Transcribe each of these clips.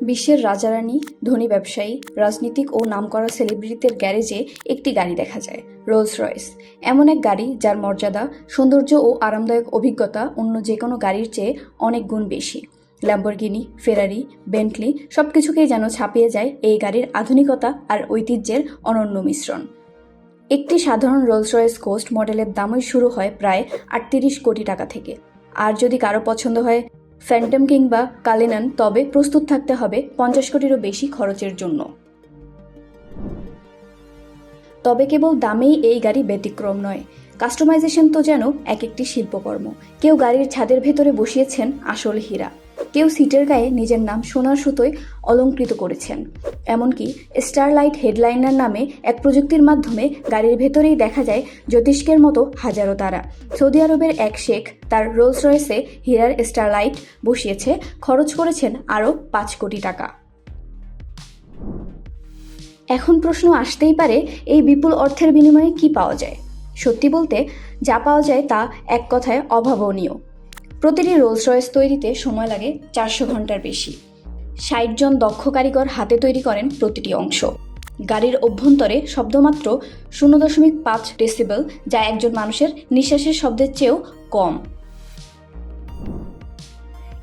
বিশ্বের রাজারানী, ধনী ব্যবসায়ী, রাজনীতিক ও নামকরা সেলিব্রিটিদের গ্যারেজে একটি গাড়ি দেখা যায় রোলস রয়েস এমন এক গাড়ি যার মর্যাদা, সৌন্দর্য ও আরামদায়ক অভিজ্ঞতা অন্য যে কোনো গাড়ির চেয়ে অনেক গুণ বেশি। ল্যাম্বরগিনি ফেরারি বেন্টলি সব কিছুকেই যেন ছাপিয়ে যায় এই গাড়ির আধুনিকতা আর ঐতিহ্যের অনন্য মিশ্রণ। একটি সাধারণ রোলস রয়েস কোস্ট মডেলের দামই শুরু হয় প্রায় আটত্রিশ কোটি টাকা থেকে। আর যদি কারও পছন্দ হয় ফ্যান্টম কিংবা কালেনান তবে প্রস্তুত থাকতে হবে পঞ্চাশ কোটিরও বেশি খরচের জন্য। তবে কেবল দামেই এই গাড়ি ব্যতিক্রম নয়। কাস্টমাইজেশন তো যেন এক একটি শিল্পকর্ম। কেউ গাড়ির ছাদের ভেতরে বসিয়েছেন আসল হীরা। কেউ সিটের গায়ে নিজের নাম সোনার সুতোয় অলঙ্কৃত করেছেন। এমনকি স্টারলাইট হেডলাইনার নামে এক প্রযুক্তির মাধ্যমে গাড়ির ভেতরেই দেখা যায় জ্যোতিষ্কের মতো হাজারো তারা। সৌদি আরবের এক শেখ তার রোলস রয়েসে হীরার স্টারলাইট বসিয়েছে, খরচ করেছেন আরও পাঁচ কোটি টাকা। এখন প্রশ্ন আসতেই পারে, এই বিপুল অর্থের বিনিময়ে কি পাওয়া যায়? সত্যি বলতে, যা পাওয়া যায় তা এক কথায় অভাবনীয়। প্রতিটি রোলস রয়েস তৈরিতে সময় লাগে চারশো ঘণ্টার বেশি। ষাট জন দক্ষ কারিগর হাতে তৈরি করেন প্রতিটি অংশ। গাড়ির অভ্যন্তরে শব্দমাত্র শূন্য দশমিক পাঁচ ডেসিবেল, যা একজন মানুষের নিঃশ্বাসের শব্দের চেয়েও কম।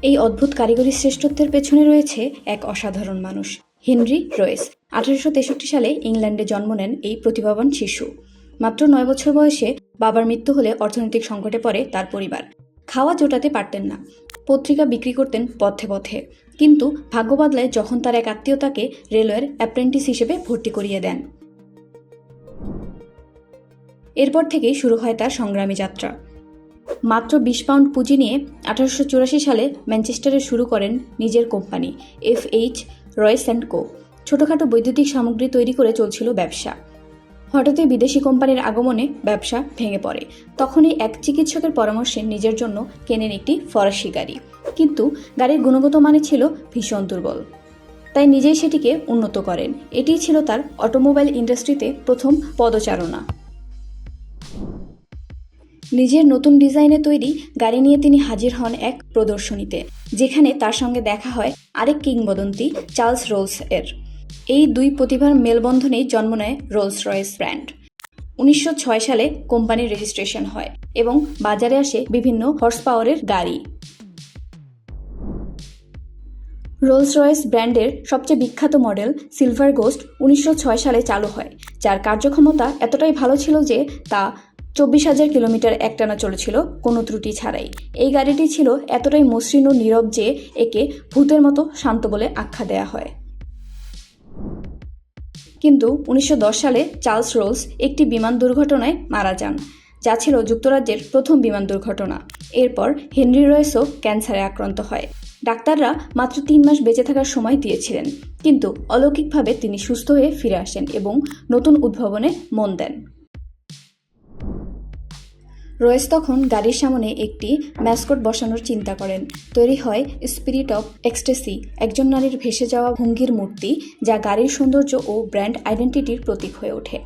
এই অদ্ভুত কারিগরি শ্রেষ্ঠত্বের পেছনে রয়েছে এক অসাধারণ মানুষ, হেনরি রয়েস। আঠারোশো তেষট্টি সালে ইংল্যান্ডে জন্ম নেন এই প্রতিভাবান শিশু। মাত্র নয় বছর বয়সে বাবার মৃত্যু হলে অর্থনৈতিক সংকটে পড়ে তার পরিবার। খাওয়া জোটাতে পারতেন না। পত্রিকা বিক্রি করতেন পথে পথে। কিন্তু ভাগ্য বদলায় যখন তার এক আত্মীয় তাকে রেলওয়ের অ্যাপ্রেন্টিস হিসেবে ভর্তি করিয়ে দেন। এরপর থেকেই শুরু হয় তার সংগ্রামী যাত্রা। মাত্র বিশ পাউন্ড পুঁজি নিয়ে আঠারোশো চুরাশি সালে ম্যানচেস্টারে শুরু করেন নিজের company F H Royce and co ছোটোখাটো বৈদ্যুতিক সামগ্রী তৈরি করে চলছিল ব্যবসা। হঠাৎই বিদেশি কোম্পানির আগমনে ব্যবসা ভেঙে পড়ে। তখনই এক চিকিৎসকের পরামর্শে নিজের জন্য কেনেন একটি ফরাসি গাড়ি। কিন্তু গাড়ির গুণগত মানে ছিল ভীষণ দুর্বল। তাই নিজেই সেটিকে উন্নত করেন। এটিই ছিল তার অটোমোবাইল ইন্ডাস্ট্রিতে প্রথম পদচারণা। নিজের নতুন ডিজাইনে তৈরি গাড়ি নিয়ে তিনি হাজির হন এক প্রদর্শনীতে, যেখানে তার সঙ্গে দেখা হয় আরেক কিংবদন্তি চার্লস রোলস এর এই দুই প্রতিভার মেলবন্ধনেই জন্ম নেয় রোলস রয়েস ব্র্যান্ড উনিশশো ছয় সালে কোম্পানির রেজিস্ট্রেশন হয় এবং বাজারে আসে বিভিন্ন হর্স পাওয়ারের গাড়ি। রোলস রয়েস ব্র্যান্ডের সবচেয়ে বিখ্যাত মডেল সিলভার গোস্ট উনিশশো ছয় সালে চালু হয়, যার কার্যক্ষমতা এতটাই ভালো ছিল যে তা চব্বিশ হাজার কিলোমিটার একটানা চলেছিল, কোনো ত্রুটি ছাড়াই। এই গাড়িটি ছিল এতটাই মসৃণ ও নীরব যে একে ভূতের মতো শান্ত বলে আখ্যা দেয়া হয়। কিন্তু উনিশশো দশ সালে চার্লস রোলস একটি বিমান দুর্ঘটনায় মারা যান, যা ছিল যুক্তরাজ্যের প্রথম বিমান দুর্ঘটনা। এরপর হেনরি রয়েসও ক্যান্সারে আক্রান্ত হয়। ডাক্তাররা মাত্র তিন মাস বেঁচে থাকার সময় দিয়েছিলেন, কিন্তু অলৌকিকভাবে তিনি সুস্থ হয়ে ফিরে আসেন এবং নতুন উদ্ভাবনে মন দেন। রয়েস তখন গাড়ির সামনে একটি ম্যাসকট বসানোর চিন্তা করেন। তৈরি হয় স্পিরিট অফ এক্সটেসি একজন নারীর ভেসে যাওয়া ভঙ্গির মূর্তি যা গাড়ির সৌন্দর্য ও ব্র্যান্ড আইডেন্টিটির প্রতীক হয়ে ওঠে।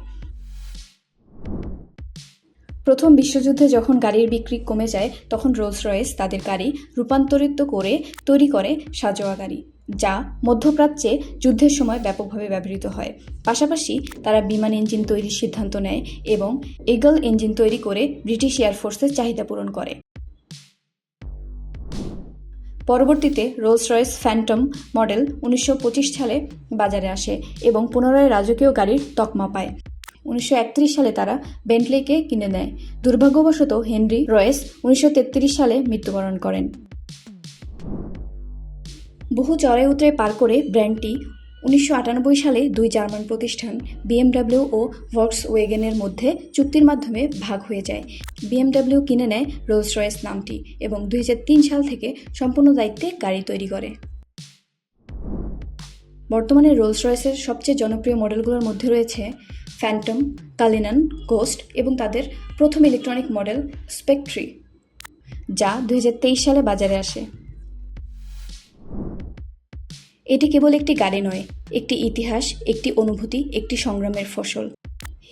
প্রথম বিশ্বযুদ্ধে যখন গাড়ির বিক্রি কমে যায়, তখন রোলস রয়েস তাদের গাড়ি রূপান্তরিত করে তৈরি করে সাজোয়া গাড়ি। যা মধ্যপ্রাচ্যে যুদ্ধের সময় ব্যাপকভাবে ব্যবহৃত হয়। পাশাপাশি তারা বিমান ইঞ্জিন তৈরির সিদ্ধান্ত নেয় এবং এগল ইঞ্জিন তৈরি করে ব্রিটিশ এয়ারফোর্সের চাহিদা পূরণ করে। পরবর্তীতে রোলস রয়েস ফ্যান্টম মডেল উনিশশো পঁচিশ সালে বাজারে আসে এবং পুনরায় রাজকীয় গাড়ির তকমা পায়। উনিশশো একত্রিশ সালে তারা বেন্টলেকে কিনে নেয়। দুর্ভাগ্যবশত হেনরি রয়েস উনিশশো তেত্রিশ সালে মৃত্যুবরণ করেন। বহু চড়াই উতরে পার করে ব্র্যান্ডটি উনিশশো আটানব্বই সালে দুই জার্মান প্রতিষ্ঠান বিএমডাব্লিউ ও ভক্স ওয়েগেনের মধ্যে চুক্তির মাধ্যমে ভাগ হয়ে যায়। বিএমডাব্লিউ কিনে নেয় রোলস রয়েস নামটি এবং দুই হাজার তিন সাল থেকে সম্পূর্ণ দায়িত্বে গাড়ি তৈরি করে। বর্তমানে রোলস রয়েসের সবচেয়ে জনপ্রিয় মডেলগুলোর মধ্যে রয়েছে ফ্যান্টম কালিনান গোস্ট এবং তাদের প্রথম ইলেকট্রনিক মডেল স্পেকট্রি যা দু হাজার তেইশ সালে বাজারে আসে। এটি কেবল একটি গাড়ি নয়, একটি ইতিহাস, একটি অনুভূতি, একটি সংগ্রামের ফসল।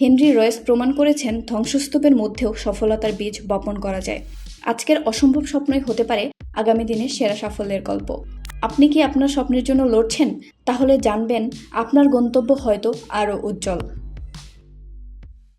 হেনরি রয়েস প্রমাণ করেছেন ধ্বংসস্তূপের মধ্যেও সফলতার বীজ বপন করা যায়। আজকের অসম্ভব স্বপ্নই হতে পারে আগামী দিনের সেরা সাফল্যের গল্প। আপনি কি আপনার স্বপ্নের জন্য লড়ছেন? তাহলে জানবেন, আপনার গন্তব্য হয়তো আরও উজ্জ্বল।